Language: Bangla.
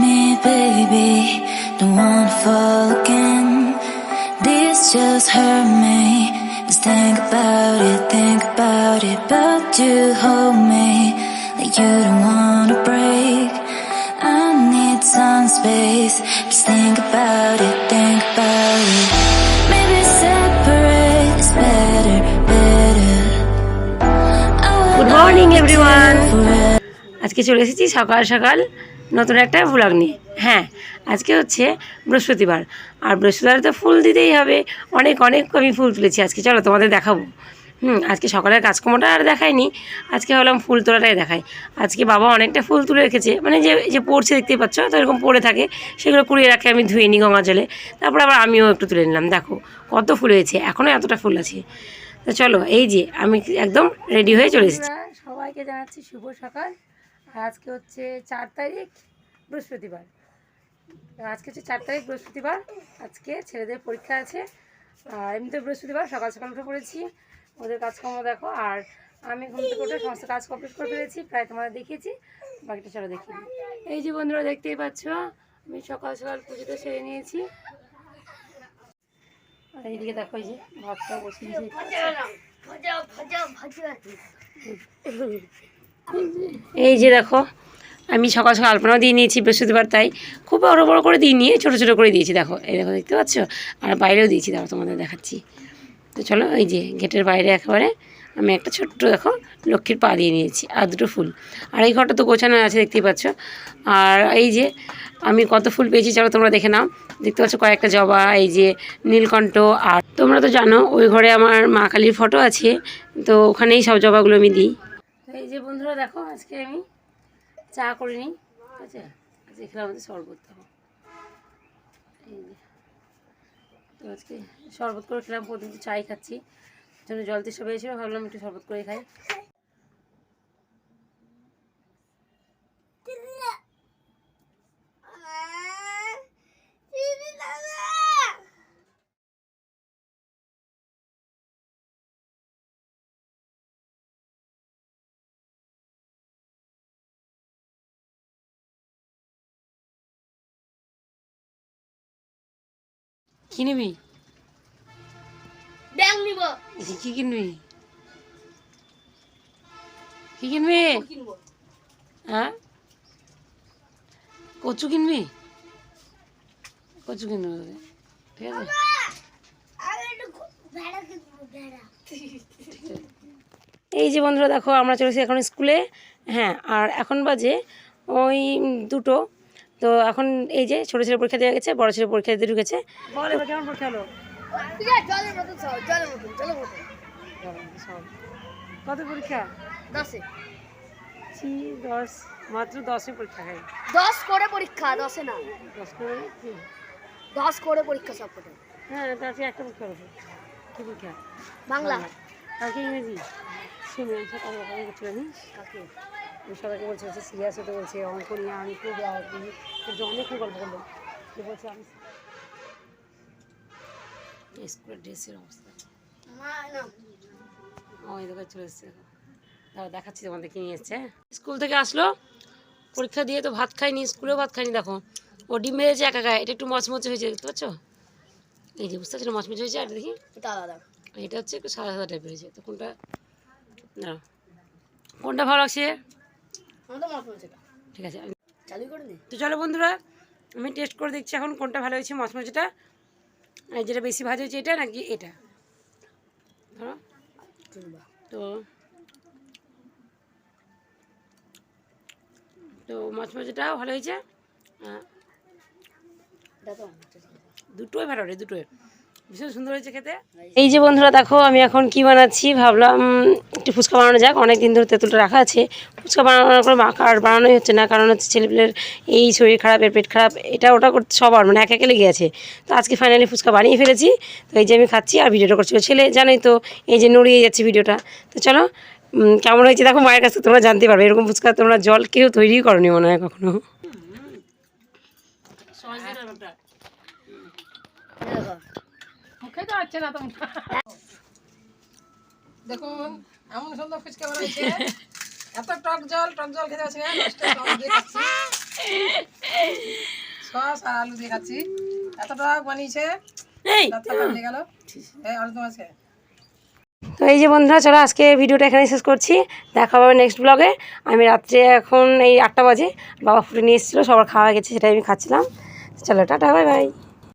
baby. Don't wanna fall again. This just hurt me. Just think about it, think about it. But you hold me like you don't wanna break. I need some space. Just think about it, think about it. Maybe separate is better, better. Good morning everyone আজকে চলে এসেছি সকাল সকাল নতুন একটা ভ্লগ নিয়ে। হ্যাঁ আজকে হচ্ছে বৃহস্পতিবার। আর বৃহস্পতিবার তো ফুল দিতেই হবে। অনেক অনেক আমি ফুল তুলেছি আজকে। চলো তোমাদের দেখাবো। হুম, আজকে সকালের কাজকর্মটা আর দেখাইনি। আজকে হলাম ফুল তোলাটাই দেখাই। আজকে বাবা অনেকটা ফুল তুলে রেখেছে। মানে যে যে পড়ছে দেখতে পাচ্ছ? তো এরকম পড়ে থাকে। সেগুলো কুড়িয়ে রাখে আমি ধুয়ে নিই গঙ্গা জলে। তারপর আবার আমিও একটু তুলে নিলাম। দেখো, কত ফুল হয়েছে। এখনও এতটা ফুল আছে। তো চলো, এই যে আমি একদম রেডি হয়ে চলে এসেছি। সবাইকে জানাচ্ছি শুভ সকাল। আজকে হচ্ছে চার তারিখ বৃহস্পতিবার। আজকে হচ্ছে চার তারিখ বৃহস্পতিবার। আজকে ছেলেদের পরীক্ষা আছে। আর এমনিতে বৃহস্পতিবার সকাল সকাল উঠে পড়েছি। ওদের কাজকর্ম দেখো। আর আমি ঘুম থেকে উঠে সমস্ত কাজ কমপ্লিট করে ফেলেছি। প্রায় তোমাদের দেখিয়েছি। বাকিটা চলো দেখি। এই যে বন্ধুরা দেখতেই পাচ্ছ আমি সকাল সকাল পুজোটা সেরে নিয়েছি। আর এইদিকে দেখো এই যে ভাতটা বসিয়ে এই যে দেখো, আমি সকাল সকাল আলপনাও দিয়ে নিয়েছি, বৃহস্পতিবার তাই। খুব বড় বড় করে দিয়ে নিয়ে ছোটো ছোটো করে দিয়েছি, দেখো। এই দেখো, দেখতে পাচ্ছ? আর বাইরেও দিয়েছি, দেখো, তোমাদের দেখাচ্ছি। তো চলো, এই যে গেটের বাইরে একেবারে আমি একটা ছোট্ট, দেখো, লক্ষ্মীর পা দিয়ে নিয়েছি, আর দুটো ফুল। আর এই ঘরটা তো গোছানো আছে, দেখতেই পাচ্ছ। আর এই যে আমি কত ফুল পেয়েছি, চলো তোমরা দেখে নাও। দেখতে পাচ্ছ কয়েকটা জবা, এই যে নীলকণ্ঠ, আর তোমরা তো জানো, ওই ঘরে আমার মা কালীর ফটো আছে, তো ওখানেই সব জবাগুলো আমি দিই। এই যে বন্ধুরা দেখো, আজকে আমি চা করে নিই ঠিক আছে? আজকে খেলাম আমাদের শরবত দেখো এই যে। তো আজকে শরবত করে খেলাম, প্রতিদিন চাই খাচ্ছি। জন্য জল দিয়ে সবাই এসে ভাবলাম একটু শরবত করে খাই। কি নিবি ব্যাং নিব। কি কিনবি? কি কিনবি? হ্যাঁ? কচু কিনবি? কচু কিনবি ঠিক আছে? কিনবো এই যে বন্ধুরা দেখো আমরা চলেছি এখন স্কুলে। হ্যাঁ আর এখন বাজে ওই দুটো। তো এখন এই যে ছোটো ছেলে পরীক্ষা দেওয়া গেছে বড় ছেলে পরীক্ষা দিতে ঢুকেছে। কেমন পরীক্ষা হলো? কত পরীক্ষা? দশে। দশ মাত্র দশে পরীক্ষা দশ করে পরীক্ষা দশে না। দশ করে দশ করে পরীক্ষা সব কটা। হ্যাঁ তারপরে একটা পরীক্ষা হবে। কি পরীক্ষা? বাংলা। কালকে ইংরেজি। শুনে সকাল জানিস আমি সবাইকে বলছে হচ্ছে সিরিয়াস হতে বলছে অঙ্ক নিয়ে আমি খুব কিন্তু অনেকক্ষণ গল্প করল। বলছে আমি স্কুলের ড্রেসের অবস্থা। না। দোকানে চলে এসছে। দেখো। দেখাচ্ছি তোমাদের কি নিয়ে এসছে। স্কুল থেকে আসলো পরীক্ষা দিয়ে তো ভাত খাইনি স্কুলেও ভাত খাইনি দেখো। ও ডিম মেরেছে একা একা এটা একটু মচমচে হয়েছে দেখতে পাচ্ছ? এই যে বুঝতে পারছ মচমচে হয়েছে আর দেখি? এটা এটা হচ্ছে একটু সাদা সাদা টাইপের হয়েছে তো কোনটা? না কোনটা ভালো লাগছে আমার তো মত হচ্ছে ঠিক আছে তো চলো বন্ধুরা আমি টেস্ট করে দেখছি এখন কোনটা ভালো হয়েছে মচমচেটা আর যেটা বেশি ভাজা হয়েছে এটা নাকি এটা? ধরো। তো তো মচমচেটাও ভালো হয়েছে। দুটোই ভালো রে দুটোই। ভীষণ সুন্দর হয়েছে খেতে। এই যে বন্ধুরা দেখো আমি এখন কি বানাচ্ছি? ভাবলাম একটু ফুচকা বানানো যাক। অনেক দিন ধরে তেঁতুলটা রাখা আছে। ফুচকা বানানোর করে মাখা আর বানানোই হচ্ছে না। কারণ হচ্ছে ছেলেপেলের এই শরীর খারাপ এর পেট খারাপ এটা ওটা করতে সবার মানে একে একে লেগে আছে। তো আজকে ফাইনালি ফুচকা বানিয়ে ফেলেছি। তো এই যে আমি খাচ্ছি আর ভিডিওটা করছি। ছেলে জানোই তো এই যে নড়িয়ে যাচ্ছে ভিডিওটা। তো চলো কেমন হয়েছে? দেখো মায়ের কাছে তোমরা জানতে পারবে। এরকম ফুচকা তোমরা জল কেউ তৈরি করনি মনে হয় কখনো দেখো তো না তোমরা। দেখুন এমন সুন্দর ফুচকা বানাইছে। এত টক জল টক জল খেতে খাচ্ছি। সস আর আলু দিয়ে খাচ্ছি। এতটা বানিয়েছে এই। দাঁতটা গেল। এই আলু তোমার আছে তো এই যে বন্ধুরা চলো আজকে ভিডিওটা এখানে শেষ করছি। দেখা হবে নেক্সট ব্লগে আমি রাত্রে এখন এই আটটা বাজে বাবা ফুটে নিয়ে এসেছিল সবার খাওয়া গেছে সেটাই আমি খাচ্ছিলাম। চলো টাটা বাই বাই